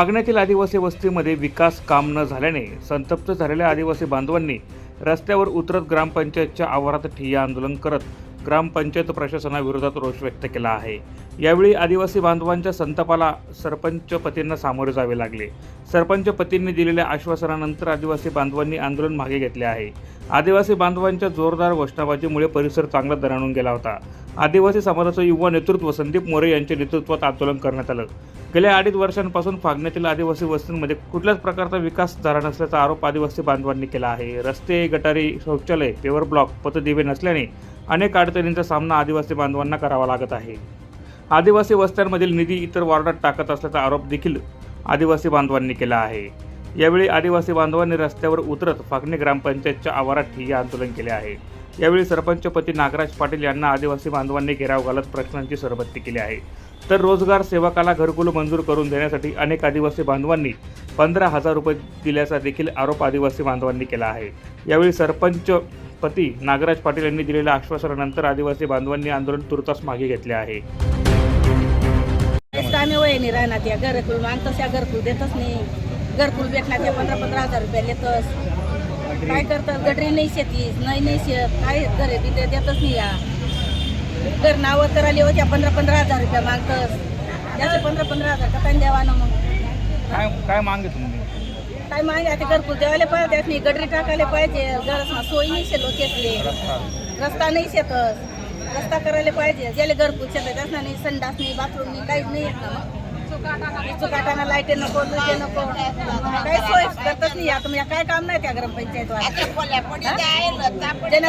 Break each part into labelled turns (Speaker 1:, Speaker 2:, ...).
Speaker 1: वागण्यातील आदिवासी वस्तीमध्ये विकास काम न झाल्याने संतप्त झालेल्या आदिवासी बांधवांनी रस्त्यावर उतरत ग्रामपंचायतच्या आवारात ठिय्या आंदोलन करत ग्रामपंचायत प्रशासनाविरोधात रोष व्यक्त केला आहे. यावेळी आदिवासी बांधवांच्या संतापाला सरपंच पतींना सामोरे जावे लागले. सरपंच पतींनी दिलेल्या आश्वासनानंतर आदिवासी बांधवांनी आंदोलन मागे घेतले आहे. आदिवासी बांधवांच्या जोरदार घोषणाबाजीमुळे परिसर चांगला दराणून गेला होता. आदिवासी समाजाचं युवा नेतृत्व संदीप मोरे यांच्या नेतृत्वात आंदोलन करण्यात आलं. गेल्या अडीच वर्षांपासून फागण्यातील आदिवासी वस्तींमध्ये कुठल्याच प्रकारचा विकास झाला नसल्याचा आरोप आदिवासी बांधवांनी केला आहे. रस्ते गटारी शौचालय पेवर ब्लॉक पतदिवे नसल्याने अनेक अडचणींचा सामना आदिवासी बांधवांना करावा लागत आहे. आदिवासी वस्त्यांमधील निधी इतर वॉर्डात टाकत असल्याचा आरोप देखील आदिवासी बांधवांनी केला आहे. यावेळी आदिवासी बांधवांनी रस्त्यावर उतरत फागणे ग्रामपंचायतच्या आवारात ठिय्या आंदोलन केले आहे. यावेळी सरपंचपती नागराज पाटील यांना आदिवासी बांधवांनी घेराव घालत प्रश्नांची सरबत्ती केली आहे. तर रोजगार सेवकाला घरकुल मंजूर करून देण्यासाठी अनेक आदिवासी बांधवांनी पंधरा हजार रुपये दिल्याचा देखील आरोप आदिवासी बांधवांनी केला आहे. यावेळी सरपंच पती नागराज पाटील यांनी दिलेल्या आश्वासनानंतर आदिवासी बांधवांनी आंदोलन तुर्तास मागे घेतले आहे.
Speaker 2: कामे वय राहणार घरकुल मागतस घरकुल देतच नाही. घरकुल भेटणार त्या पंधरा पंधरा हजार रुपये देतस काय करतात? गडरी नाही शेती नाही नाही शेत. काय घरे तिथे देतच नाही या. घर नावं तर आली होत्या पंधरा पंधरा हजार रुपये मागतस त्याचे पंधरा पंधरा हजार कथा द्यावा ना मग?
Speaker 3: काय काय मागे तुम्ही?
Speaker 2: काय मागे आता घरकुल द्यायला पाहिजे नाही गटरी टाकायला पाहिजे. घर सोयी नाही शे लोकेसले रस्ता. नाही शेतस रस्ता करायला पाहिजे. ज्याला घरकुल शेतात असणार नाही संडास नाही बाथरूम नाही काहीच नाही येत ना मग. चुकाटाना लाईटे नको दुजे नको. काही सोय करतच नाही. आता म्हणजे काय काम नाही त्या ग्रामपंचायत ज्याने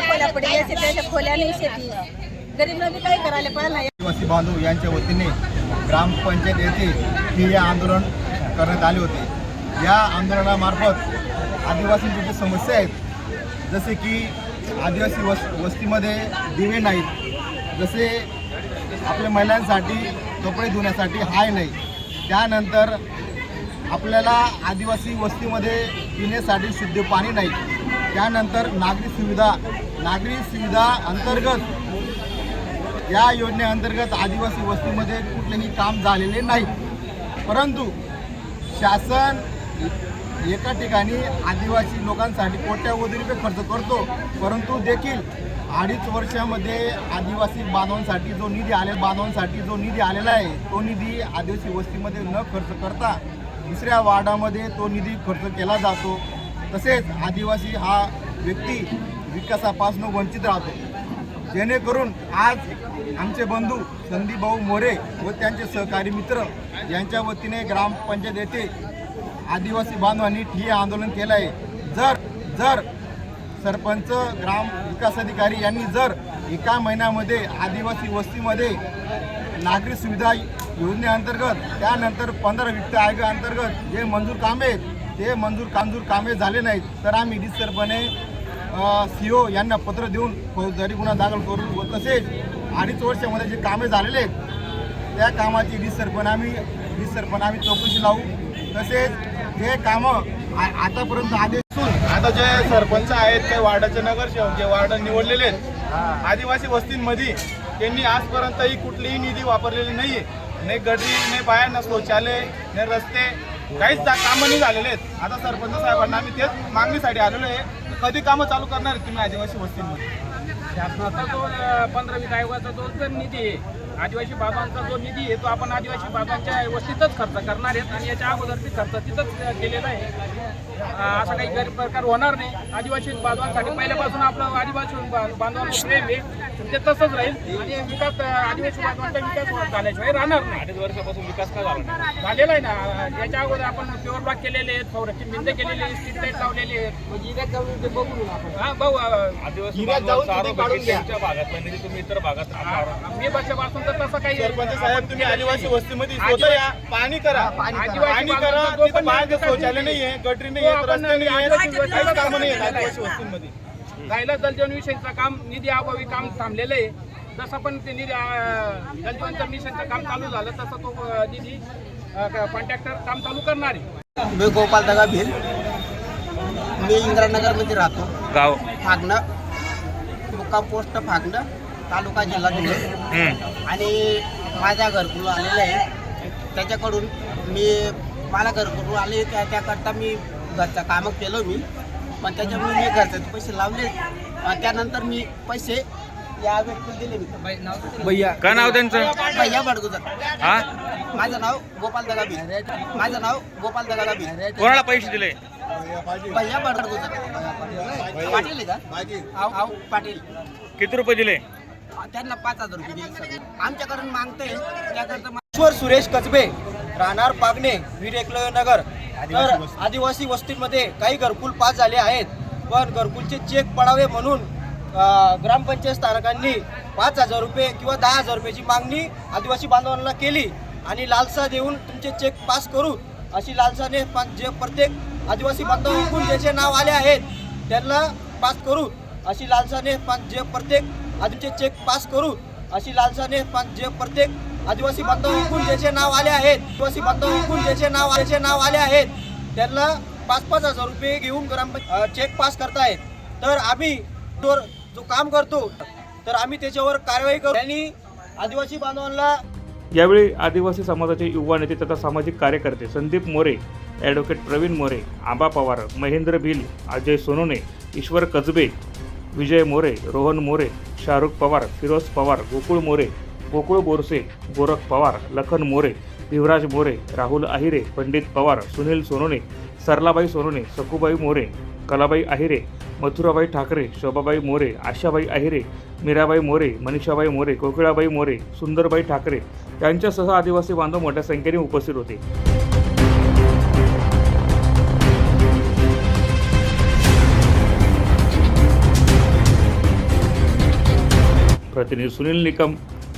Speaker 2: खोल्या पडी याचे त्याच्या खोल्या नाही शेती. गरीब काही करायला पाहिजे
Speaker 4: आदिवासी बांधव यांच्या वतीने ग्रामपंचायत येथे हे आंदोलन करण्यात आले होते. या आंदोलनामार्फत आदिवासींची जी समस्या आहेत जसे की आदिवासी वस वस्तीमध्ये दिवे नाहीत जसे आपल्या महिलांसाठी कपडे धुण्यासाठी हाय नाही त्यानंतर आपल्याला आदिवासी वस्तीमध्ये पिण्यासाठी शुद्ध पाणी नाही त्यानंतर नागरी सुविधा नागरी सुविधा अंतर्गत या योजनेअंतर्गत आदिवासी वस्तीमध्ये कुठलेही काम झालेले नाही. परंतु शासन एका ठिकाणी आदिवासी लोकांसाठी कोट्यावधी रुपये खर्च करतो. परंतु देखील अडीच वर्षामध्ये आदिवासी बांधवांसाठी जो निधी आले बांधवांसाठी जो निधी आलेला आहे तो निधी आदिवासी वस्तीमध्ये न खर्च करता दुसऱ्या वार्डामध्ये तो निधी खर्च केला जातो. तसेच आदिवासी हा व्यक्ती विकासापासून वंचित राहतो. जेणेकरून आज आमचे बंधू संदीप भाऊ मोरे व त्यांचे सहकारी मित्र यांच्या वतीने ग्रामपंचायत येथे आदिवासी बांधवांनी ठिय्या आंदोलन केलं आहे. जर जर सरपंच ग्राम विकास अधिकारी यांनी जर एका महिन्यामध्ये आदिवासी वस्तीमध्ये नागरी सुविधा योजनेअंतर्गत त्यानंतर पंधरा वित्त आयोगाअंतर्गत जे मंजूर कामे आहेत ते मंजूर कामजूर कामे झाले नाहीत तर आम्ही डिसरपणे सी ओ यांना पत्र देऊन फौजदारी गुन्हा दाखल करून व तसेच अडीच वर्षामध्ये जे कामे झालेले आहेत त्या कामाची डिसरपण आम्ही डिसरपण आम्ही चौकशी लावू. तसेच हे कामं आ- आतापर्यंत आदेश
Speaker 3: आता जे सरपंच आहेत काही वार्डाचे नगरसेवक जे वार्ड निवडलेले आहेत आदिवासी वस्तींमध्ये त्यांनी आजपर्यंत ही कुठलीही निधी वापरलेली नाहीये. नाही गटरी नाही बाया न शौचालय नाही रस्ते काहीच कामं नाही झालेले आहेत. आता सरपंच साहेबांना आम्ही तेच मागणीसाठी आलेलो आहे. कधी कामं चालू करणार तुम्ही आदिवासी वस्तींमध्ये?
Speaker 5: शासनाचा जो अ, पंधरा वीस आयोगाचा जो जर निधी आहे आदिवासी बाबांचा जो निधी आहे तो आपण आदिवासी बाबांच्या वस्तीतच खर्च करणार आहेत आणि याच्या अगोदरची खर्च तिथंच केलेला आहे. असा काही गैर प्रकार होणार नाही. आदिवासी बांधवांसाठी पहिल्यापासून आपलं आदिवासी बा- बांधवांचं प्रेम आहे. ते तसंच राहील. आणि विकास आदिवासी बांधवांचा विकास झाल्याशिवाय राहणार नाही. अडीच वर्षापासून विकास का झाला झालेला आहे ना. याच्या अगोदर आपण प्युअर ब्लॉक केलेले आहेत. संरक्षण भिंत केलेली आहे स्ट्रीट लाइट लावलेले आहेत. जिऱ्यात जाऊन ते बघून हा भाऊ अ,
Speaker 3: हिऱ्यात जाऊन तुम्ही काढून घ्या.
Speaker 5: मी बसल्यापासून तर तसं काही
Speaker 3: सरपंच साहेब तुम्ही आदिवासी वस्तीमध्ये स्वतः या. पाणी करा.
Speaker 5: आदिवासी
Speaker 3: पाणी करा. तिथं
Speaker 5: पण
Speaker 3: बाहेर शौचालय
Speaker 5: नाही.
Speaker 3: नाहीये गटरी
Speaker 5: तो
Speaker 3: नाहीये.
Speaker 5: आपण आदिवासी
Speaker 3: काहीच कामं नाही. आदिवासी वस्तींमध्ये.
Speaker 5: राहिला काम निधी अभावी काम थांबलेलं आहे. जसं पण ते निधी जलजीवनचं मिशनचं काम चालू झालं तसं तो निधी कॉन्ट्रॅक्टर काम चालू करणार आहे.
Speaker 6: मी गोपाल दगा भिल. मी इंदिरानगरमध्ये राहतो.
Speaker 1: गाव.
Speaker 6: फागणं. मुक्काम पोस्ट फागणं तालुका जिल्हा धुळे.
Speaker 1: हम्म.
Speaker 6: आणि माझ्या घरकुल आलेलं आहे. त्याच्याकडून मी मला घरकुल आले त्या त्याकरता मी घरचं कामं केलं मी. पण त्याच्यामुळे मी घरचे पैसे लावले. आणि त्यानंतर मी पैसे या व्यक्तीला दिले मी. भैया.
Speaker 1: काय नाव त्यांचं?
Speaker 6: भैया बडगुजर.
Speaker 1: हा?
Speaker 6: माझं नाव गोपाल दगाबी. माझं नाव गोपाल दगाबी.
Speaker 1: कोणाला पैसे दिले?
Speaker 6: भैया बडगुजर. पाटील आहे का? आव आव पाटील.
Speaker 1: किती रुपये दिले?
Speaker 6: त्यांना पाच हजार रुपये दिले. आमच्याकडून मागते. त्याकरता
Speaker 7: ईश्वर सुरेश कचबे राहणार पागणे वीर एकलव्य नगर. तर आदिवासी वस्तीमध्ये काही घरकुल पास झाले आहेत. पण घरकुलचे चेक पडावे म्हणून ग्रामपंचायत स्थानकांनी पाच हजार रुपये किंवा दहा हजार रुपयाची मागणी आदिवासी बांधवांना केली आणि लालसा देऊन तुमचे चेक पास करू अशी लालसाने जे प्रत्येक आदिवासी बांधवांकडून ज्याचे नाव आले आहेत त्यांना पास करू अशी लालसाने जे प्रत्येक आदिचे चेक पास करू अशी लालसाने जे प्रत्येक आदिवासी बांधवांकडून ज्याचे नाव आले आहेत. आदिवासी बांधवांकडून ज्याचे नाव ज्याचे नाव आले आहेत. त्यांना पाच पाच हजार रुपये घेऊन ग्राम चेक पास करतायत. तर आम्ही जो काम करतो तर आम्ही त्याच्यावर कारवाई करू. आणि आदिवासी बांधवांना
Speaker 1: यावेळी आदिवासी समाजाचे युवा नेते तथा सामाजिक कार्यकर्ते संदीप मोरे ॲडव्होकेट प्रवीण मोरे आबा पवार महेंद्र भिल अजय सोनोने ईश्वर कजबे विजय मोरे रोहन मोरे शाहरुख पवार फिरोज पवार गोकुळ मोरे गोकुळ बोरसे गोरख पवार लखन मोरे युवराज मोरे राहुल आहिरे पंडित पवार सुनील सोनोने सरलाबाई सोनोने सखुबाई मोरे कलाबाई आहिरे मथुराबाई ठाकरे शोभाबाई मोरे आशाबाई आहिरे मीराबाई मोरे मनीषाबाई मोरे कोकिळाबाई मोरे सुंदरबाई ठाकरे यांच्यासह आदिवासी बांधव मोठ्या संख्येने उपस्थित होते. प्रतिनिधी सुनील निकम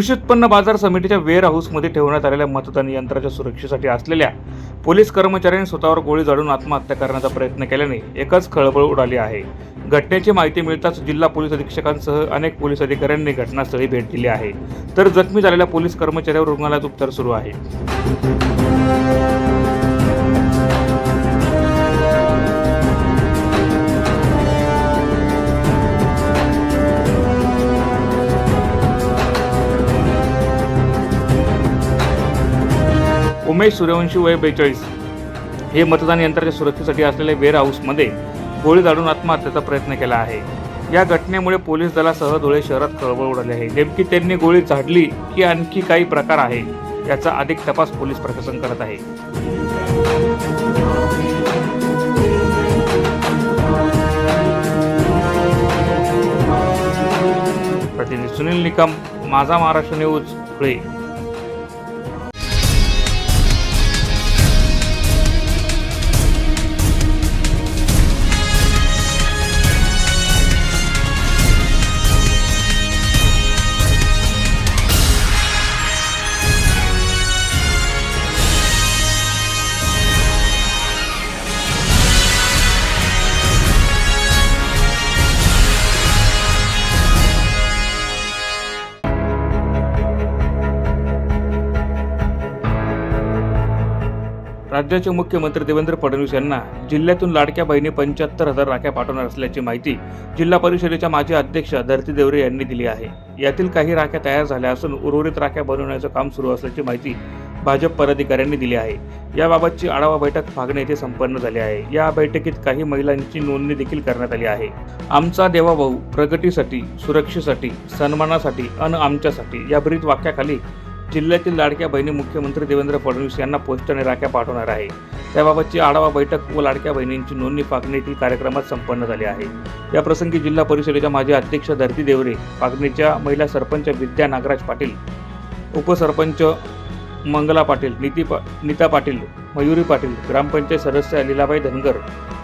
Speaker 1: कृषी उत्पन्न बाजार समितीच्या वेअर हाऊसमध्ये ठेवण्यात आलेल्या मतदान यंत्राच्या सुरक्षेसाठी असलेल्या पोलीस कर्मचाऱ्यांनी स्वतःवर गोळी झाडून आत्महत्या करण्याचा प्रयत्न केल्याने एकच खळबळ उडाली आहे. घटनेची माहिती मिळताच जिल्हा पोलीस अधीक्षकांसह अनेक पोलीस अधिकाऱ्यांनी घटनास्थळी भेट दिली आहे. तर जखमी झालेल्या पोलीस कर्मचाऱ्यावर रुग्णालयात उपचार सुरू आहे. उमेश सूर्यवंशी वय बेचाळीस. हे मतदान यंत्राच्या सुरक्षेसाठी असलेल्या वेअर हाऊसमध्ये गोळी झाडून आत्महत्येचा प्रयत्न केला आहे. या घटनेमुळे पोलीस दलासह धुळे शहरात खळबळ उडाली आहे. नेमकी त्यांनी गोळी झाडली की आणखी काही प्रकार आहे याचा अधिक तपास पोलीस प्रशासन करत आहे. प्रतिनिधी सुनील निकम माझा महाराष्ट्र न्यूज धुळे. राज्याचे मुख्यमंत्री देवेंद्र फडणवीस यांना जिल्ह्यातून लाडक्या बहिणी पंच्याहत्तर हजार राख्या पाठवणार असल्याची माहिती जिल्हा परिषदेच्या माजी अध्यक्ष धरती देवरे यांनी दिली आहे. यातील काही राख्या तयार झाल्या असून उर्वरित राख्या बनवण्याचं काम सुरू असल्याची माहिती भाजप पदाधिकाऱ्यांनी दिली आहे. याबाबतची आढावा बैठक फागणे येथे संपन्न झाली आहे. या बैठकीत काही महिलांची नोंदणी देखील करण्यात आली आहे. आमचा देवाभाऊ प्रगतीसाठी सुरक्षेसाठी सन्मानासाठी अन आमच्यासाठी या ब्रीद वाक्याखाली जिल्ह्यातील लाडक्या बहिणी मुख्यमंत्री देवेंद्र फडणवीस यांना पोस्टाने राख्या पाठवणार आहे. त्याबाबतची आढावा बैठक व लाडक्या बहिणींची नोंदणी पागणीतील कार्यक्रमात संपन्न झाली आहे. या प्रसंगी जिल्हा परिषदेच्या माजी अध्यक्ष धरती देवरे पागणीच्या महिला सरपंच विद्या नागराज पाटील उपसरपंच मंगला पाटील नीती पा नीता पाटील मयुरी पाटील ग्रामपंचायत सदस्य लीलाबाई धनगर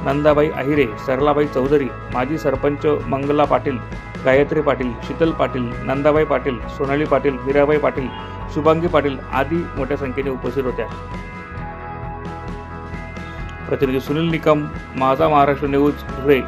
Speaker 1: नंदाबाई आहिरे सरलाबाई चौधरी माजी सरपंच मंगला पाटील गायत्री पाटील शीतल पाटील नंदाबाई पाटील सोनाली पाटील मीराबाई पाटील शुभांगी पाटील आदी मोठ्या संख्येने उपस्थित होत्या. प्रतिनिधी सुनील निकम माझा महाराष्ट्र न्यूज धुळे.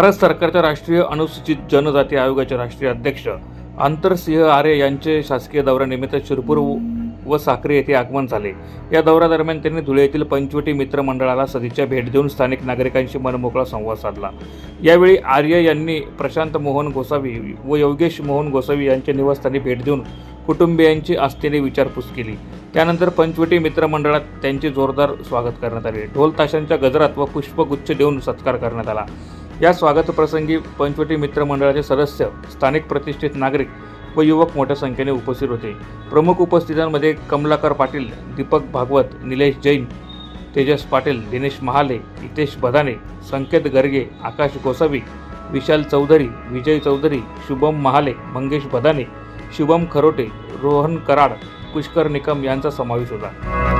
Speaker 1: भारत सरकारच्या राष्ट्रीय अनुसूचित जनजाती आयोगाचे राष्ट्रीय अध्यक्ष आंतरसिंह आर्य यांचे शासकीय दौऱ्यानिमित्त शिरपूर व- साक्री येथे आगमन झाले. या दौऱ्यादरम्यान त्यांनी धुळे येथील पंचवटी मित्र मंडळाला सदिच्छा भेट देऊन स्थानिक नागरिकांशी मनमोकळा संवाद साधला. यावेळी आर्य यांनी प्रशांत मोहन गोसावी व योगेश मोहन गोसावी यांच्या निवासस्थानी भेट देऊन कुटुंबियांची आस्थेने विचारपूस केली. त्यानंतर पंचवटी मित्रमंडळात त्यांचे जोरदार स्वागत करण्यात आले. ढोल ताशांच्या गजरात व पुष्पगुच्छ देऊन सत्कार करण्यात आला. या स्वागतप्रसंगी पंचवटी मित्रमंडळाचे सदस्य स्थानिक प्रतिष्ठित नागरिक व युवक मोठ्या संख्येने उपस्थित होते. प्रमुख उपस्थितांमध्ये कमलाकर पाटील दीपक भागवत निलेश जैन तेजस पाटील दिनेश महाले हितेश बदाने संकेत गर्गे आकाश गोसावी विशाल चौधरी विजय चौधरी शुभम महाले मंगेश बदाने शुभम खरोटे रोहन कराड पुष्कर निकम यांचा समावेश होता.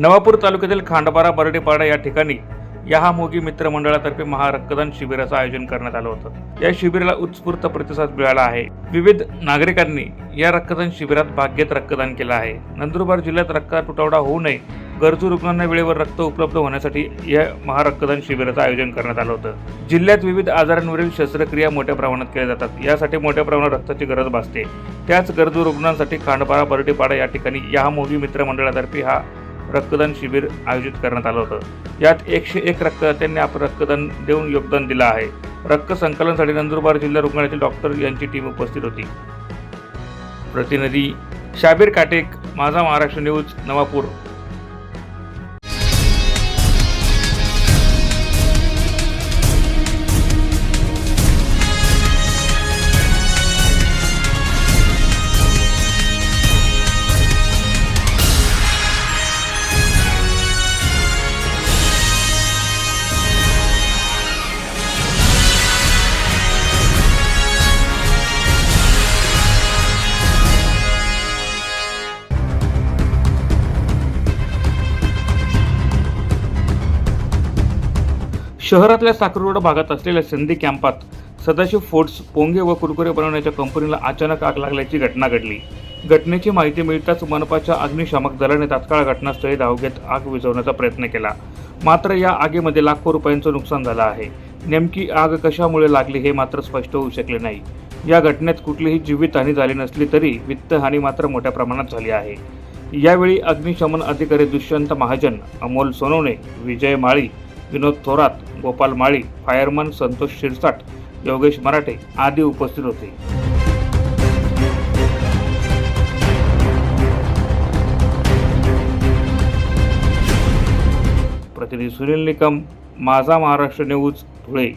Speaker 1: नवापूर तालुक्यातील खांडबारा बर्डेपाडा या ठिकाणी यहामोगी मित्र मंडळातर्फे महारक्तदान शिबिराचं आयोजन करण्यात आलं होतं. या शिबिराला उत्स्फूर्त प्रतिसाद मिळाला आहे. विविध नागरिकांनी या रक्तदान शिबिरात भाग घेत रक्तदान केलं आहे. नंदुरबार जिल्ह्यात रक्त तुटवडा होऊ नये गरजू रुग्णांना वेळेवर रक्त उपलब्ध होण्यासाठी या महारक्तदान शिबिराचं आयोजन करण्यात आलं होतं. जिल्ह्यात विविध आजारांवरील शस्त्रक्रिया मोठ्या प्रमाणात केल्या जातात. यासाठी मोठ्या प्रमाणात रक्ताची गरज भासते. त्याच गरजू रुग्णांसाठी खांडपारा बर्डेपाडा या ठिकाणी यहामोगी मित्र मंडळातर्फे हा रक्तदान शिबिर आयोजित करण्यात आलं होतं. यात एकशे एक रक्तदात्यांनी आपलं रक्तदान देऊन योगदान दिलं आहे. रक्त संकलनासाठी नंदुरबार जिल्हा रुग्णालयातील डॉक्टर यांची टीम उपस्थित होती. प्रतिनिधी शाबीर काटेक माझा महाराष्ट्र न्यूज नवापूर. शहरातल्या साखररोड भागात असलेल्या संधी कॅम्पात सदाशिव फोर्ट्स पोंगे व कुरकुरे बनवण्याच्या कंपनीला अचानक आग लागल्याची घटना घडली. घटनेची माहिती मिळताच मनपाच्या अग्निशामक दलाने तात्काळ घटनास्थळी धाव घेत आग विझवण्याचा प्रयत्न केला. मात्र या आगीमध्ये लाखो रुपयांचं नुकसान झालं आहे. नेमकी आग कशामुळे लागली हे मात्र स्पष्ट होऊ शकले नाही. या घटनेत कुठलीही जीवितहानी झाली नसली तरी वित्तहानी मात्र मोठ्या प्रमाणात झाली आहे. यावेळी अग्निशमन अधिकारी दुष्यंत महाजन अमोल सोनवणे विजय माळी विनोद थोरात गोपाल माळी फायरमन संतोष शिरसाट योगेश मराठे आदी उपस्थित होते. प्रतिनिधी सुनील निकम माझा महाराष्ट्र न्यूज धुळे.